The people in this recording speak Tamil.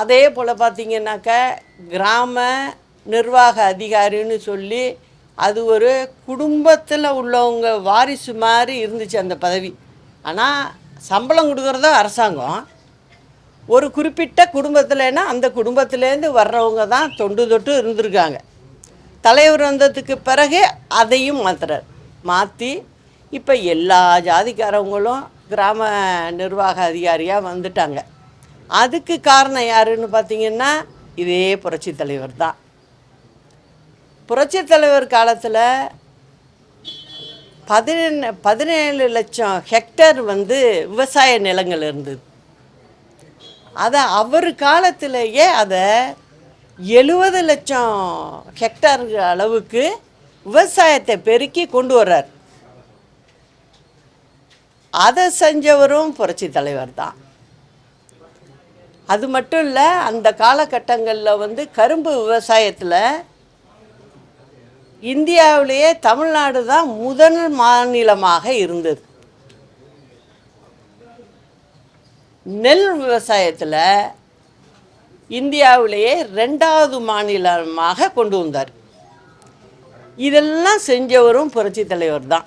அதே போல் பார்த்திங்கனாக்க கிராம நிர்வாக அதிகாரின்னு சொல்லி அது ஒரு குடும்பத்தில் உள்ளவங்க வாரிசு மாதிரி இருந்துச்சு அந்த பதவி. ஆனால் சம்பளம் கொடுக்குறதோ அரசாங்கம். ஒரு குறிப்பிட்ட குடும்பத்தில்னா அந்த குடும்பத்திலேருந்து வர்றவங்க தான் தொண்டு தொட்டு இருந்திருக்காங்க. தலைவர் வந்ததுக்கு பிறகு அதையும் மாற்றுறார் மாற்றி இப்போ எல்லா ஜாதிக்காரவங்களும் கிராம நிர்வாக அதிகாரியாக வந்துட்டாங்க. அதுக்கு காரணம் யாருன்னு பார்த்தீங்கன்னா இதே புரட்சி தலைவர் தான். புரட்சி தலைவர் காலத்தில் பதினெண் பதினேழு லட்சம் ஹெக்டர் வந்து விவசாய நிலங்கள் இருந்தது. அதை அவர் காலத்திலேயே அதை எழுபது லட்சம் ஹெக்டார் அளவுக்கு விவசாயத்தை பெருக்கி கொண்டு வர்றார். அதை செஞ்சவரும் புரட்சி தலைவர் தான். அது மட்டும் இல்லை அந்த காலகட்டங்களில் வந்து கரும்பு விவசாயத்தில் இந்தியாவிலேயே தமிழ்நாடு தான் முதல் மாநிலமாக இருந்தது. நெல் விவசாயத்தில் இந்தியாவிலேயே ரெண்டாவது மாநிலமாக கொண்டு வந்தார். இதெல்லாம் செஞ்சவரும் புரட்சி தலைவர் தான்.